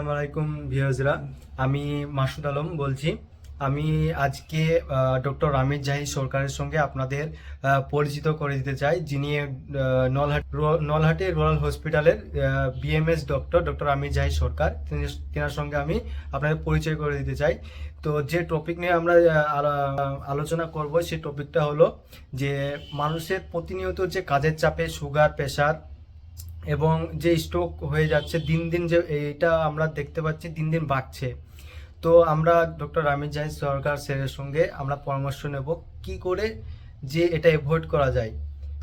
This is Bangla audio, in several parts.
আসসালামু আলাইকুম ভিউজরা আমি মাসুদ আলম বলছি। আমি আজকে ডক্টর রামিজ জাহিদ সরকারের সঙ্গে আপনাদের পরিচিত করে দিতে চাই, যিনি নলহাট নলহাটি রুরাল হসপিটালের BMS doctor doctor Amir Jahid Sarkar. তিনি, তেনার সঙ্গে আমি আপনাদের পরিচয় করে দিতে চাই। তো যে টপিক নিয়ে আমরা আলোচনা করব, সেই টপিকটা হলো যে, মানুষের প্রতিনিয়ত যে কাজের চাপে সুগার প্রেশার এবং যে স্ট্রোক হয়ে যাচ্ছে, দিন দিন যে এটা আমরা দেখতে পাচ্ছি, দিন দিন বাড়ছে। তো আমরা ডক্টর রামিজ জাহিদ সরকার স্যারের সঙ্গে আমরা পরামর্শ নেব কি করে যে এটা অ্যাভয়েড করা যায়।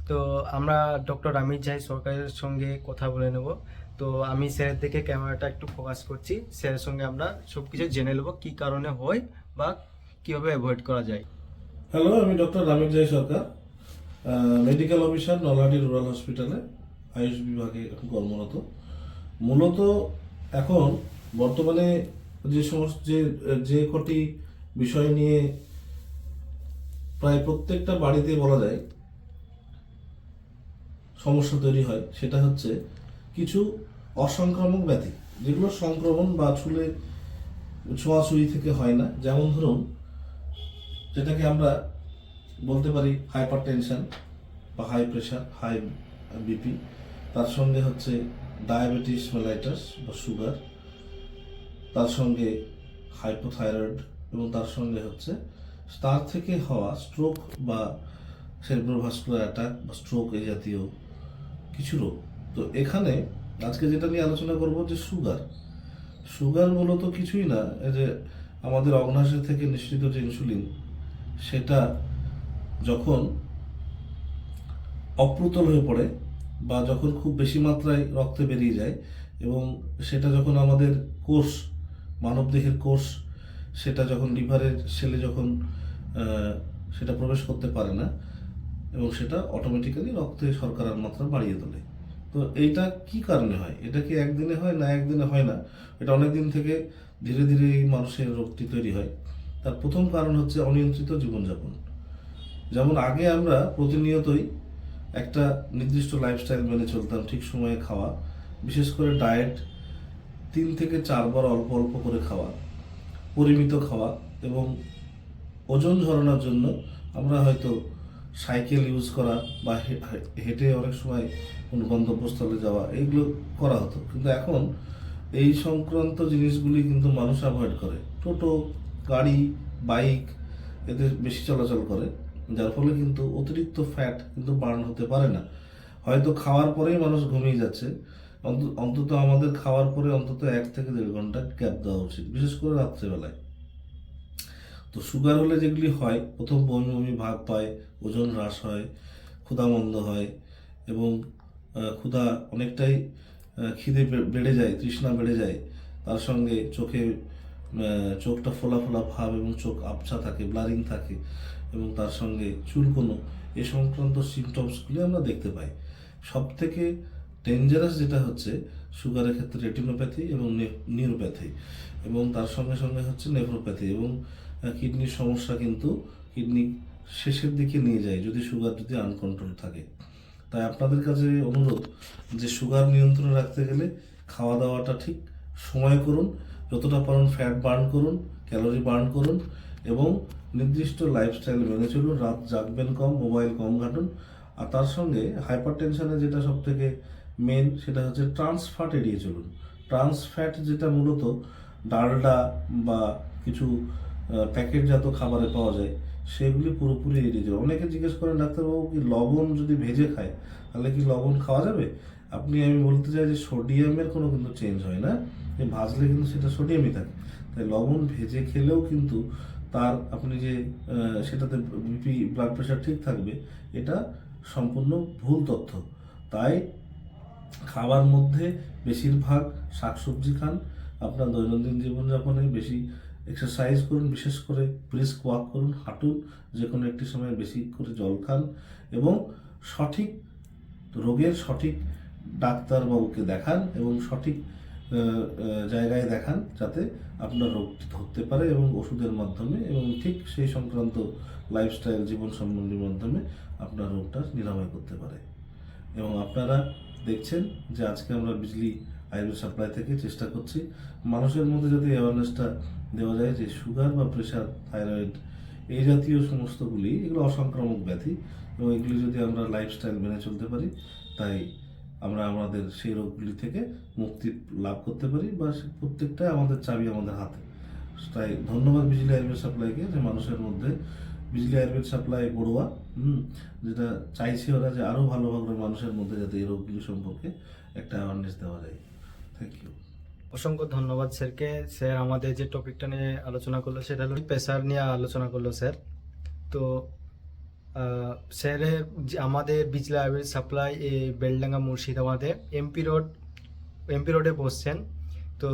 তো আমরা ডক্টর রামিজ জাহিদ সরকারের সঙ্গে কথা বলে নেব। তো আমি স্যারের দিকে ক্যামেরাটা একটু ফোকাস করছি। স্যারের সঙ্গে আমরা সব কিছু জেনে নেব কী কারণে হয় বা কীভাবে অ্যাভয়েড করা যায়। হ্যালো আমি doctor Ramik Joy Sarkar medical officer Nalhati rural হসপিটালে আয়ুষ বিভাগে কর্মরত। মূলত এখন বর্তমানে যে সমস্ত যে যে কটি বিষয় নিয়ে প্রায় প্রত্যেকটা বাড়িতে বলা যায় সমস্যা তৈরি হয়, সেটা হচ্ছে কিছু অসংক্রামক ব্যাধি। যেগুলো সংক্রমণ বা ছুলে ছোঁয়াছুঁয়ি থেকে হয় না। যেমন ধরুন, যেটাকে আমরা বলতে পারি হাইপার টেনশন বা হাই প্রেশার হাই বিপি তার সঙ্গে হচ্ছে ডায়াবেটিস মেলাইটাস বা সুগার, তার সঙ্গে হাইপোথাইরয়েড এবং তার সঙ্গে হচ্ছে তার থেকে হওয়া স্ট্রোক বা সেরিব্রোভাস্কুলার অ্যাটাক বা স্ট্রোক এই জাতীয় কিছু রোগ। তো এখানে আজকে যেটা নিয়ে আলোচনা করব যে সুগার। সুগার মূলত কিছুই না, এই যে আমাদের অগ্নাশয় থেকে নিঃসৃত যে ইনসুলিন সেটা যখন অপ্রুতল হয়ে পড়ে বা যখন খুব বেশি মাত্রায় রক্তে বেরিয়ে যায় এবং সেটা যখন আমাদের কোষ মানবদেহের কোষ, সেটা যখন লিভারের সেলে যখন সেটা প্রবেশ করতে পারে না এবং সেটা অটোমেটিক্যালি রক্তে শর্করার মাত্রা বাড়িয়ে তোলে। তো এইটা কি কারণে হয়? এটা কি একদিনে হয় না একদিনে হয় না? এটা অনেক দিন থেকে ধীরে ধীরে এই মানুষের রোগটি তৈরি হয়। তার প্রথম কারণ হচ্ছে অনিয়ন্ত্রিত জীবনযাপন। যেমন আগে আমরা প্রতিনিয়তই একটা নির্দিষ্ট লাইফস্টাইল মেনে চলতাম, ঠিক সময়ে খাওয়া। বিশেষ করে ডায়েট তিন থেকে চারবার অল্প অল্প করে খাওয়া, পরিমিত খাওয়া এবং ওজন ঝরানোর জন্য আমরা হয়তো সাইকেল ইউজ করা বা হেঁটে অনেক সময় কোনো গন্তব্যস্থলে যাওয়া এইগুলো করা হতো। কিন্তু এখন এই সংক্রান্ত জিনিসগুলি কিন্তু মানুষ অ্যাভয়েড করে। টোটো, গাড়ি বাইক এতে বেশি চলাচল করে। যার ফলে কিন্তু অতিরিক্ত ফ্যাট কিন্তু বার্ন হতে পারে না। হয়তো খাওয়ার পরেই মানুষ ঘুমিয়ে যাচ্ছে। অন্ত- অন্তত আমাদের খাওয়ার পরে অন্তত এক থেকে দেড় ঘণ্টা গ্যাপ দেওয়া উচিত, বিশেষ করে রাত্রেবেলায়। তো সুগার হলে যেগুলি হয়, প্রথম বমি বমি ভাব পায়, ওজন হ্রাস হয় ক্ষুধামন্দ হয় এবং ক্ষুধা অনেকটাই খিদে বেড়ে যায়, তৃষ্ণা বেড়ে যায়। তার সঙ্গে চোখে চোখটা ফোলা ফোলা ভাব এবং চোখ আবছা থাকে ব্লারিং থাকে এবং তার সঙ্গে চুলকোনো এ সংক্রান্ত সিমটমসগুলি আমরা দেখতে পাই। সব থেকে ডেঞ্জারাস যেটা হচ্ছে সুগারের ক্ষেত্রে রেটিনোপ্যাথি এবং নিউরোপ্যাথি এবং তার সঙ্গে সঙ্গে হচ্ছে নেফ্রোপ্যাথি এবং কিডনির সমস্যা কিন্তু কিডনি শেষের দিকে নিয়ে যায় যদি সুগার যদি আনকন্ট্রোল থাকে। তাই আপনাদের কাছে অনুরোধ যে সুগার নিয়ন্ত্রণে রাখতে গেলে খাওয়া দাওয়াটা ঠিক সময় করুন যতটা পারেন ফ্যাট বার্ন করুন ক্যালোরি বার্ন করুন এবং নির্দিষ্ট লাইফস্টাইল মেনে চলুন, রাত জাগবেন কম মোবাইল কম ঘাটুন। আর তার সঙ্গে হাইপার টেনশনে যেটা সব থেকে মেন সেটা হচ্ছে ট্রান্স ফ্যাট এড়িয়ে চলুন। ট্রান্স ফ্যাট যেটা মূলত ডালডা বা কিছু প্যাকেটজাত খাবারে পাওয়া যায়, সেগুলি পুরোপুরি এড়িয়ে যাবে অনেকে জিজ্ঞেস করেন, ডাক্তারবাবু, কি লবণ যদি ভেজে খায়, তাহলে কি লবণ খাওয়া যাবে? আপনি, আমি বলতে চাই যে সোডিয়ামের কোনো কিন্তু চেঞ্জ হয় না। যে ভাজলে কিন্তু সেটা সোডিয়ামই থাকে তাই লবণ ভেজে খেলেও কিন্তু তার আপনি যে সেটাতে বিপি ব্লাড প্রেশার ঠিক থাকবে, এটা সম্পূর্ণ ভুল তথ্য। তাই খাবার মধ্যে বেশিরভাগ শাকসবজি খান, আপনার দৈনন্দিন জীবনযাপনে বেশি এক্সারসাইজ করুন, বিশেষ করে ব্রিস্ক ওয়াক করুন, হাঁটুন যে কোনো একটি সময় বেশি করে জল খান এবং সঠিক রোগের সঠিক ডাক্তারবাবুকে দেখান এবং সঠিক জায়গায় দেখান যাতে আপনার রোগটি ধরতে পারে এবং ওষুধের মাধ্যমে এবং ঠিক সেই সংক্রান্ত লাইফস্টাইল জীবন সম্বন্ধীর মাধ্যমে আপনার রোগটা নিরাময় করতে পারে। এবং আপনারা দেখছেন যে আজকে আমরা বিজলি আয়ুর্বেদ সাপ্লাই থেকে চেষ্টা করছি। মানুষের মধ্যে যাতে অ্যাওয়ারনেসটা দেওয়া যায় যে সুগার বা প্রেশার থাইরয়েড এই জাতীয় সমস্তগুলি এগুলো অসংক্রামক ব্যাধি এবং এগুলি যদি আমরা লাইফস্টাইল মেনে চলতে পারি, তাই আমরা আমাদের সেই রোগগুলি থেকে মুক্তি লাভ করতে পারি বা সে প্রত্যেকটাই আমাদের চাবি আমাদের হাতে। তাই ধন্যবাদ বিজলি আয়ুর্বেদ সাপ্লাইকে যে মানুষের মধ্যে বিজলি আয়ুর্বেদ সাপ্লাই বড়ুয়া, হুম, যেটা চাইছি ওরা যে আরও ভালোভাবে মানুষের মধ্যে যাতে এই রোগগুলি সম্পর্কে একটা অ্যাওয়ারনেস দেওয়া যায়। থ্যাংক ইউ অসংখ্য ধন্যবাদ স্যারকে। স্যার, আমাদের যে টপিকটা নিয়ে আলোচনা করল সেটা হলো প্রেসার নিয়ে আলোচনা করল স্যার। তো স্যারের আমাদের বিজলা লাইব্রেরি সাপ্লাই এই বেলডাঙ্গা মুর্শিদাবাদে এমপি রোড এমপি রোডে বসছেন। তো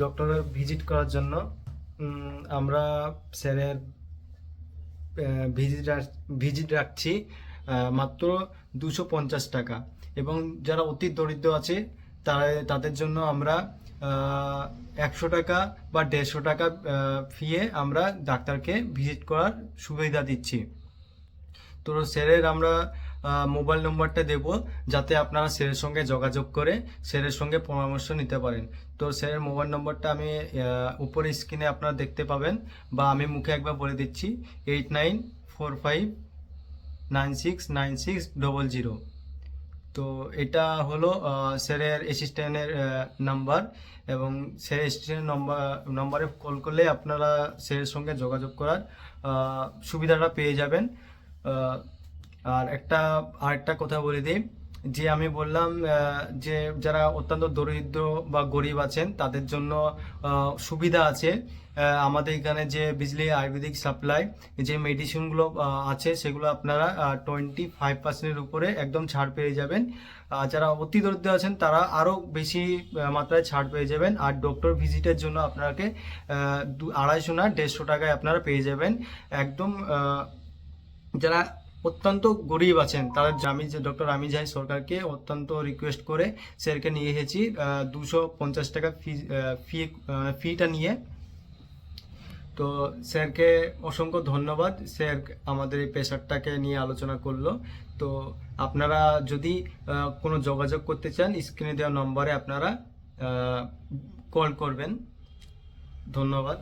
ডক্টর ভিজিট করার জন্য আমরা স্যারের ভিজিট ভিজিট রাখছি মাত্র দুশো পঞ্চাশ টাকা। এবং যারা অতি দরিদ্র আছে তারা, তাদের জন্য আমরা একশো টাকা বা দেড়শো টাকা ফিয়ে আমরা ডাক্তারকে ভিজিট করার সুবিধা দিচ্ছি। তো স্যারের আমরা মোবাইল নম্বরটা দেব যাতে আপনারা স্যারের সঙ্গে যোগাযোগ করে স্যারের সঙ্গে পরামর্শ নিতে পারেন। তো স্যারের মোবাইল নম্বরটা আমি উপরে স্ক্রিনে আপনারা দেখতে পাবেন বা আমি মুখে একবার বলে দিচ্ছি eight nine four five nine six nine six double zero তো এটা হলো স্যারের অ্যাসিস্ট্যান্টের নাম্বার এবং স্যারের অ্যাসিস্ট্যান্ট নম্বর নম্বরে কল করলে আপনারা স্যারের সঙ্গে যোগাযোগ করার সুবিধাটা পেয়ে যাবেন। আর একটা, আরেকটা কথা বলে দিই। যে আমি বললাম যে যারা অত্যন্ত দরিদ্র বা গরিব আছেন, তাদের জন্য সুবিধা আছে। আমাদের এখানে যে বিজলি আয়ুর্বেদিক সাপ্লাই, যে মেডিসিনগুলো আছে, সেগুলো আপনারা টোয়েন্টি ফাইভ পার্সেন্টের উপরে একদম ছাড় পেয়ে যাবেন। যারা অতি দরিদ্র আছেন, তারা আরও বেশি মাত্রায় ছাড় পেয়ে যাবেন। আর ডক্টর ভিজিটের জন্য আপনাকে আড়াইশো না, দেড়শো টাকায় আপনারা পেয়ে যাবেন। একদম যারা অত্যন্ত গরিব আছেন। তারা আমি যে ডক্টর আমি যাই সরকারকে অত্যন্ত রিকোয়েস্ট করে স্যারকে নিয়ে এসেছি। দুশো পঞ্চাশ টাকা ফি ফি ফিটা নিয়ে। তো স্যারকে অসংখ্য ধন্যবাদ। স্যার আমাদের এই পেশারটাকে নিয়ে আলোচনা করল। তো আপনারা যদি কোনো যোগাযোগ করতে চান স্ক্রিনে দেওয়া নম্বরে আপনারা কল করবেন। ধন্যবাদ।